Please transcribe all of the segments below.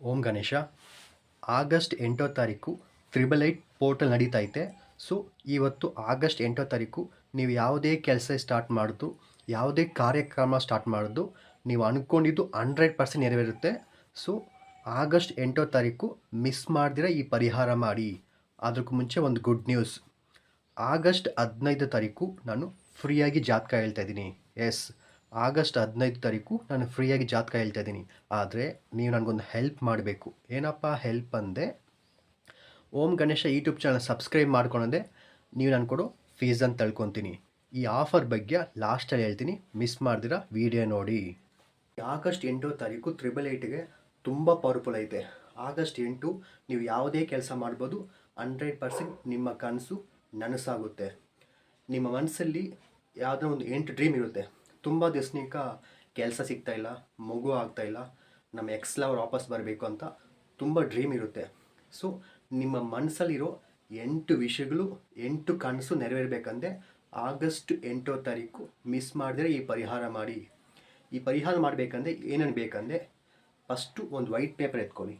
ಓಂ Ganesha. August ಎಂಟೋ ತಾರೀಕು triple eight portal ನಡೀತೈತೆ ಸೊ ಇವತ್ತು ಆಗಸ್ಟ್ ಎಂಟೋ ತಾರೀಕು ನೀವು ಯಾವುದೇ ಕೆಲಸ ಸ್ಟಾರ್ಟ್ ಮಾಡೋದು, ಯಾವುದೇ ಕಾರ್ಯಕ್ರಮ ಸ್ಟಾರ್ಟ್ ಮಾಡೋದು, ನೀವು ಅಂದ್ಕೊಂಡಿದ್ದು ಹಂಡ್ರೆಡ್ ಪರ್ಸೆಂಟ್ ನೆರವೇರುತ್ತೆ. ಸೊ ಆಗಸ್ಟ್ ಎಂಟೋ ತಾರೀಕು ಮಿಸ್ ಮಾಡಿದ್ರೆ ಈ ಪರಿಹಾರ ಮಾಡಿ. ಅದಕ್ಕೂ ಮುಂಚೆ ಒಂದು ಗುಡ್ ನ್ಯೂಸ್ ಆಗಸ್ಟ್ ಹದಿನೈದು ತಾರೀಕು ನಾನು ಫ್ರೀಯಾಗಿ ಜಾತಕ ಹೇಳ್ತಾ ಇದ್ದೀನಿ. ಎಸ್ ಆಗಸ್ಟ್ ಹದಿನೈದು ತಾರೀಕು ನಾನು ಫ್ರೀಯಾಗಿ ಜಾತಕ ಹೇಳ್ತಾ ಇದ್ದೀನಿ. ಆದರೆ ನೀವು ನನಗೊಂದು ಹೆಲ್ಪ್ ಮಾಡಬೇಕು. ಏನಪ್ಪ ಹೆಲ್ಪ್ ಅಂದೆ Om Ganesha YouTube channel subscribe ಮಾಡ್ಕೊಳದೆ ನೀವು ನಾನು ಕೊಡೋ ಅಂತ ತಿಳ್ಕೊತೀನಿ. ಈ ಆಫರ್ ಬಗ್ಗೆ ಲಾಸ್ಟಲ್ಲಿ ಹೇಳ್ತೀನಿ. ಮಿಸ್ ಮಾಡ್ದಿರ ವಿಡಿಯೋ ನೋಡಿ. ಆಗಸ್ಟ್ ಎಂಟು ತಾರೀಕು ತ್ರಿಬಲ್ ಏಯ್ಟ್ಗೆ ತುಂಬ ಪವರ್ಫುಲ್ ಐತೆ. ಆಗಸ್ಟ್ ಎಂಟು ನೀವು ಯಾವುದೇ ಕೆಲಸ ಮಾಡ್ಬೋದು ಹಂಡ್ರೆಡ್ ಪರ್ಸೆಂಟ್ ನಿಮ್ಮ ಕನಸು ನನಸಾಗುತ್ತೆ. ನಿಮ್ಮ ಮನಸ್ಸಲ್ಲಿ ಯಾವುದೋ ಒಂದು ಎಂಟು ಡ್ರೀಮ್ ಇರುತ್ತೆ. ತುಂಬ ದಿವ್ಸನಿಕ ಕೆಲಸ ಸಿಗ್ತಾ ಇಲ್ಲ, ಮಗು ಆಗ್ತಾ ಇಲ್ಲ, ನಮ್ಮ ಎಕ್ಸ್ ಲವ್ ವಾಪಸ್ ಬರಬೇಕು ಅಂತ ತುಂಬ ಡ್ರೀಮ್ ಇರುತ್ತೆ. ಸೊ ನಿಮ್ಮ ಮನಸ್ಸಲ್ಲಿರೋ ಎಂಟು ವಿಷಯಗಳು, ಎಂಟು ಕನಸು ನೆರವೇರಬೇಕಂದ್ರೆ ಆಗಸ್ಟ್ ಎಂಟೋ ತಾರೀಕು ಮಿಸ್ ಮಾಡಿದ್ರೆ ಈ ಪರಿಹಾರ ಮಾಡಿ. ಈ ಪರಿಹಾರ ಮಾಡಬೇಕಂದ್ರೆ ಏನೇನು ಬೇಕಂದರೆ ಫಸ್ಟು ಒಂದು ವೈಟ್ ಪೇಪರ್ ಎತ್ಕೊಳ್ಳಿ.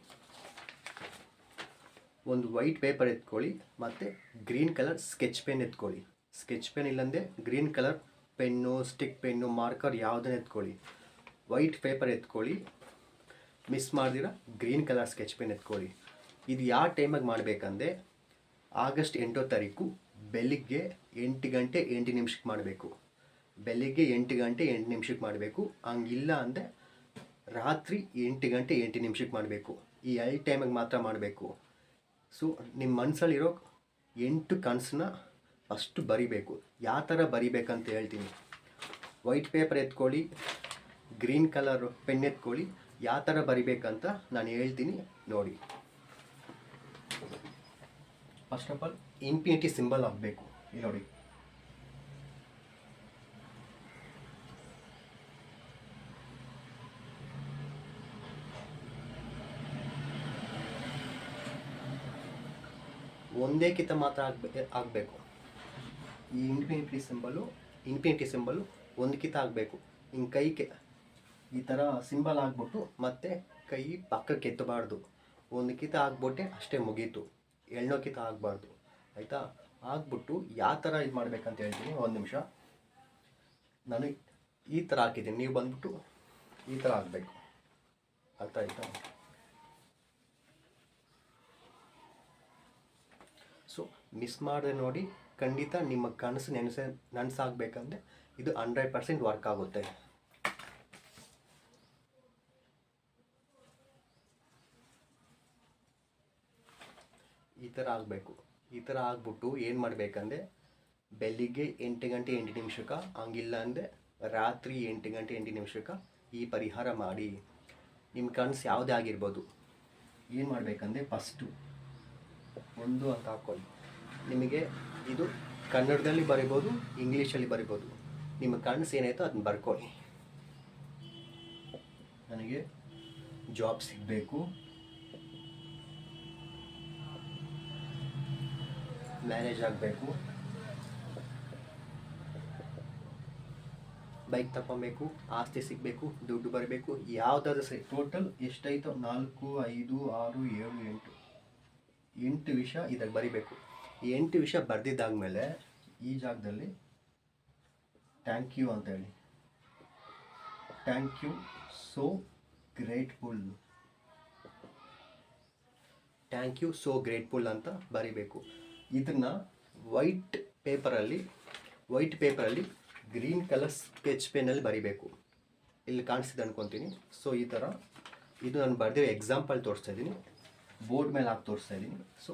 ಒಂದು ವೈಟ್ ಪೇಪರ್ ಎತ್ಕೊಳ್ಳಿ ಮತ್ತು ಗ್ರೀನ್ ಕಲರ್ ಸ್ಕೆಚ್ ಪೆನ್ ಎತ್ಕೊಳ್ಳಿ. Sketch pen ಇಲ್ಲಂದೆ green colour pen, stick pen, marker ಯಾವುದನ್ನ ಎತ್ಕೊಳ್ಳಿ. ವೈಟ್ ಪೇಪರ್ ಎತ್ಕೊಳ್ಳಿ. ಮಿಸ್ ಮಾಡ್ದಿರ, ಗ್ರೀನ್ ಕಲರ್ ಸ್ಕೆಚ್ ಪೆನ್ ಎತ್ಕೊಳ್ಳಿ. ಇದು ಯಾವ ಟೈಮಾಗಿ ಮಾಡಬೇಕಂದ್ರೆ ಆಗಸ್ಟ್ ಎಂಟೋ ತಾರೀಕು ಬೆಳಿಗ್ಗೆ ಎಂಟು ಗಂಟೆ ಎಂಟು ನಿಮಿಷಕ್ಕೆ ಮಾಡಬೇಕು. ಬೆಳಿಗ್ಗೆ ಎಂಟು ಗಂಟೆ ಎಂಟು ನಿಮಿಷಕ್ಕೆ ಮಾಡಬೇಕು. ಹಂಗಿಲ್ಲ ಅಂದರೆ ರಾತ್ರಿ ಎಂಟು ಗಂಟೆ ಎಂಟು ನಿಮಿಷಕ್ಕೆ ಮಾಡಬೇಕು. ಈ ಎರಡು ಟೈಮಿಗೆ ಮಾತ್ರ ಮಾಡಬೇಕು. ಸೊ ನಿಮ್ಮ ಮನಸ್ಸಲ್ಲಿರೋ ಎಂಟು ಕನಸನ್ನ ಫಸ್ಟು ಬರಿಬೇಕು. ಯಾವ ಥರ ಬರಿಬೇಕಂತ ಹೇಳ್ತೀನಿ. ವೈಟ್ ಪೇಪರ್ ಎತ್ಕೊಳ್ಳಿ ಗ್ರೀನ್ ಕಲರ್ ಪೆನ್ ಎತ್ಕೊಳ್ಳಿ, ಯಾವ ಥರ ಬರಿಬೇಕಂತ ನಾನು ಹೇಳ್ತೀನಿ ನೋಡಿ. First of all infinity symbol ಆಗಬೇಕು. ನೋಡಿ. ಒಂದೇ ಕಿತ ಮಾತ್ರ ಆಗ್ಬೇಕು ಆಗಬೇಕು. ಈ ಇನ್ಫಿನಿಟಿ ಸಿಂಬಲು ಇನ್ಫಿನಿಟಿ ಸಿಂಬಲು ಒಂದು ಕಿತ ಆಗಬೇಕು. ಹಿಂಗೆ ಕೈಗೆ ಈ ಥರ ಸಿಂಬಲ್ ಆಗ್ಬಿಟ್ಟು ಮತ್ತೆ ಕೈ ಪಕ್ಕಕ್ಕೆ ಎತ್ತಬಾರ್ದು. ಒಂದು ಕಿತ ಆಗ್ಬಿಟ್ಟೆ ಅಷ್ಟೇ ಮುಗೀತು. ಎಳ್ನೋ ಕಿತ ಆಗಬಾರ್ದು. ಆಯಿತಾ? ಆಗ್ಬಿಟ್ಟು ಯಾವ ಥರ ಇದು ಮಾಡ್ಬೇಕಂತ ಹೇಳ್ತೀನಿ, ಒಂದು ನಿಮಿಷ. ನಾನು ಈ ಥರ ಹಾಕಿದ್ದೀನಿ. ನೀವು ಬಂದ್ಬಿಟ್ಟು ಈ ಥರ ಆಗಬೇಕು. ಅರ್ಥ ಆಯಿತಾ? ಸೊ ಮಿಸ್ ಮಾಡಿದೆ ನೋಡಿ. ಖಂಡಿತ ನಿಮ್ಮ ಕನಸು ನೆನೆಸ, ನನಸಾಗಬೇಕಂದ್ರೆ ಇದು ಹಂಡ್ರೆಡ್ ಪರ್ಸೆಂಟ್ ವರ್ಕ್ ಆಗುತ್ತೆ. ಈ ಥರ ಆಗಬೇಕು. ಈ ಥರ ಆಗ್ಬಿಟ್ಟು ಏನು ಮಾಡಬೇಕಂದ್ರೆ ಬೆಳಿಗ್ಗೆ ಎಂಟು ಗಂಟೆ ಎಂಟು ನಿಮಿಷಕ್ಕೆ, ಹಂಗಿಲ್ಲ ಅಂದರೆ ರಾತ್ರಿ ಎಂಟು ಗಂಟೆ ಎಂಟು ನಿಮಿಷಕ್ಕೆ ಈ ಪರಿಹಾರ ಮಾಡಿ. ನಿಮ್ಮ ಕನಸು ಯಾವುದೇ ಆಗಿರ್ಬೋದು. ಏನು ಮಾಡಬೇಕಂದ್ರೆ ಫಸ್ಟು ಒಂದು ಅಂತ ಹಾಕ್ಕೊಳ್ಳಿ ನಿಮಗೆ ಇದು ಕನ್ನಡದಲ್ಲಿ ಬರಿಬೋದು, ಇಂಗ್ಲೀಷಲ್ಲಿ ಬರಿಬೋದು. ನಿಮ್ಮ ಕನಸು ಏನಾಯ್ತೋ ಅದನ್ನ ಬರ್ಕೊಳ್ಳಿ. ನನಗೆ ಜಾಬ್ ಸಿಗಬೇಕು. ಮ್ಯಾನೇಜ್ ಆಗಬೇಕು. ಬೈಕ್ ತಗೊಬೇಕು ಆಸ್ತಿ ಸಿಗಬೇಕು, ದುಡ್ಡು ಬರಬೇಕು, ಯಾವುದಾದ್ರೂ ಸರಿ. ಟೋಟಲ್ ಎಷ್ಟೈತೋ ನಾಲ್ಕು, ಐದು, ಆರು, ಏಳು, ಎಂಟು. ಎಂಟು ವಿಷಯ ಇದಕ್ಕೆ ಬರಿಬೇಕು. ಎಂಟು ವಿಷಯ ಬರೆದಿದ್ದಾದ್ಮೇಲೆ ಈ ಜಾಗದಲ್ಲಿ ಥ್ಯಾಂಕ್ ಯು ಅಂತ ಹೇಳಿ. Thank you so grateful thank you so grateful ಅಂತ ಬರಿಬೇಕು. ಇದನ್ನು ವೈಟ್ ಪೇಪರಲ್ಲಿ ವೈಟ್ ಪೇಪರಲ್ಲಿ ಗ್ರೀನ್ ಕಲರ್ ಸ್ಕೆಚ್ ಪೆನ್ನಲ್ಲಿ ಬರಿಬೇಕು. ಇಲ್ಲಿ ಕಾಣಿಸಿದೆ ಅನ್ಕೊತೀನಿ. ಸೊ ಈ ಥರ ಇದು ನಾನು ಬರೆದಿರೋ ಎಕ್ಸಾಂಪಲ್ ತೋರಿಸ್ತಾ ಇದ್ದೀನಿ ಬೋರ್ಡ್ ಮೇಲೆ ಹಾಕಿ ತೋರಿಸ್ತಾ ಇದ್ದೀನಿ ಸೊ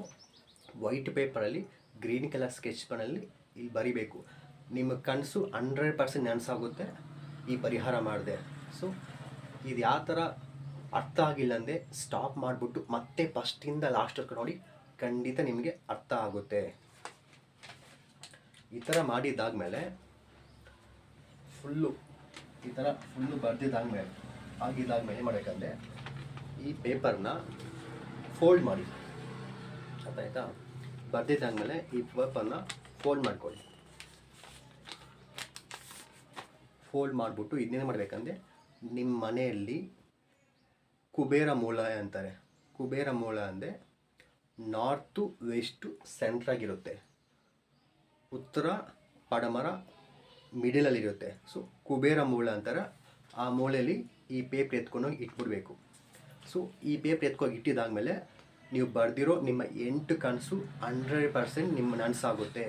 ವೈಟ್ ಪೇಪರಲ್ಲಿ ಗ್ರೀನ್ ಕಲರ್ ಸ್ಕೆಚ್ ಇಲ್ಲಿ ಬರಿಬೇಕು. ನಿಮ್ಮ ಕನಸು ಹಂಡ್ರೆಡ್ ಪರ್ಸೆಂಟ್ ನೆನಸಾಗುತ್ತೆ, ಈ ಪರಿಹಾರ ಮಾಡಿದೆ. ಸೊ ಇದು ಯಾವ ಥರ ಅರ್ಥ ಆಗಿಲ್ಲ ಅಂದರೆ ಸ್ಟಾಪ್ ಮಾಡಿಬಿಟ್ಟು ಮತ್ತೆ ಫಸ್ಟಿಂದ ಲಾಸ್ಟ್ ನೋಡಿ ಖಂಡಿತ ನಿಮಗೆ ಅರ್ಥ ಆಗುತ್ತೆ. ಈ ಥರ ಮಾಡಿದ್ದಾದಮೇಲೆ ಫುಲ್ಲು ಈ ಥರ ಫುಲ್ಲು ಬರೆದಿದ್ದಾದ್ಮೇಲೆ, ಆಗಿದ್ದಾದ್ಮೇಲೆ ಮಾಡಬೇಕಂದ್ರೆ ಈ ಪೇಪರ್ನ ಫೋಲ್ಡ್ ಮಾಡಿ. ಅರ್ಥ ಆಯ್ತಾ? ಬರೆದಿದ್ದಾದ್ಮೇಲೆ ಈ ಪೇಪರ್ನ ಫೋಲ್ಡ್ ಮಾಡ್ಕೊಳ್ಳಿ. ಫೋಲ್ಡ್ ಮಾಡಿಬಿಟ್ಟು ಇದನ್ನೇನು ಮಾಡಬೇಕಂದ್ರೆ ನಿಮ್ಮ ಮನೆಯಲ್ಲಿ ಕುಬೇರ ಮೂಲ ಅಂತಾರೆ. ಕುಬೇರ ಮೂಲ ಅಂದರೆ ನಾರ್ತು ವೆಸ್ಟು ಸೆಂಟ್ರಾಗಿರುತ್ತೆ ಉತ್ತರ, ಪಡಮರ ಮಿಡಲಲ್ಲಿರುತ್ತೆ ಸೊ ಕುಬೇರ ಮೂಲ ಅಂತಾರೆ, ಆ ಮೂಳೆಯಲ್ಲಿ ಈ ಪೇಪರ್ ಎತ್ಕೊಂಡೋಗಿ ಇಟ್ಬಿಡ್ಬೇಕು. ಸೊ ಈ ಪೇಪರ್ ಎತ್ಕೊಂಡು ಇಟ್ಟಿದಾದ್ಮೇಲೆ ನೀವು ಬರೆದಿರೋ ನಿಮ್ಮ ಎಂಟು ಕನಸು ಹಂಡ್ರೆಡ್ ಪರ್ಸೆಂಟ್ ನಿಮ್ಮ ನನಸಾಗುತ್ತೆ.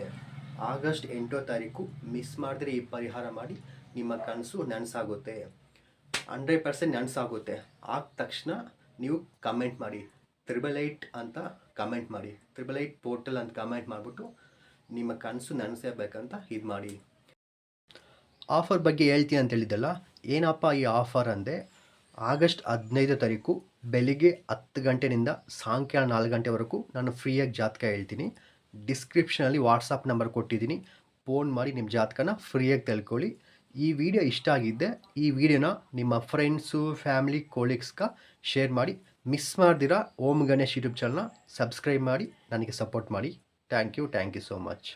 ಆಗಸ್ಟ್ ಎಂಟೋ ತಾರೀಕು ಮಿಸ್ ಮಾಡಿದ್ರೆ ಈ ಪರಿಹಾರ ಮಾಡಿ ನಿಮ್ಮ ಕನಸು ನನಸಾಗುತ್ತೆ. Hundred percent ನನಸಾಗುತ್ತೆ. ಆದ ತಕ್ಷಣ ನೀವು ಕಮೆಂಟ್ ಮಾಡಿ. ತ್ರಿಬಲ್ ಏಯ್ಟ್ ಅಂತ ಕಮೆಂಟ್ ಮಾಡಿ. ತ್ರಿಬಲ್ ಏಯ್ಟ್ ಪೋರ್ಟಲ್ ಅಂತ ಕಮೆಂಟ್ ಮಾಡಿಬಿಟ್ಟು ನಿಮ್ಮ ಕನಸು ನನಸಬೇಕಂತ ಇದು ಮಾಡಿ. ಆಫರ್ ಬಗ್ಗೆ ಹೇಳ್ತೀನಿ ಅಂತ ಹೇಳಿದ್ದಲ್ಲ, ಏನಪ್ಪ ಈ ಆಫರ್ ಅಂದರೆ ಆಗಸ್ಟ್ ಹದಿನೈದು ತಾರೀಕು ಬೆಳಿಗ್ಗೆ ಹತ್ತು ಗಂಟೆನಿಂದ ಸಾಯಂಕಾಲ ನಾಲ್ಕು ಗಂಟೆವರೆಗೂ ನಾನು ಫ್ರೀಯಾಗಿ ಜಾತಕ ಹೇಳ್ತೀನಿ. ಡಿಸ್ಕ್ರಿಪ್ಷನಲ್ಲಿ ವಾಟ್ಸಪ್ ನಂಬರ್ ಕೊಟ್ಟಿದ್ದೀನಿ. ಫೋನ್ ಮಾಡಿ ನಿಮ್ಮ ಜಾತಕನ ಫ್ರೀಯಾಗಿ ತಿಳ್ಕೊಳ್ಳಿ. ಈ ವಿಡಿಯೋ ಇಷ್ಟ ಆಗಿದ್ದೆ, ಈ ವಿಡಿಯೋನ ನಿಮ್ಮ ಫ್ರೆಂಡ್ಸು, ಫ್ಯಾಮಿಲಿ, ಕೋಲೀಗ್ಸ್ಗೆ ಶೇರ್ ಮಾಡಿ. ಮಿಸ್ ಮಾಡ್ದಿರಾ, ಓಂ ಗಣೇಶ್ ಯೂಟ್ಯೂಬ್ ಚಾನಲ್ನ ಸಬ್ಸ್ಕ್ರೈಬ್ ಮಾಡಿ, ನನಗೆ ಸಪೋರ್ಟ್ ಮಾಡಿ. Thank you thank you so much.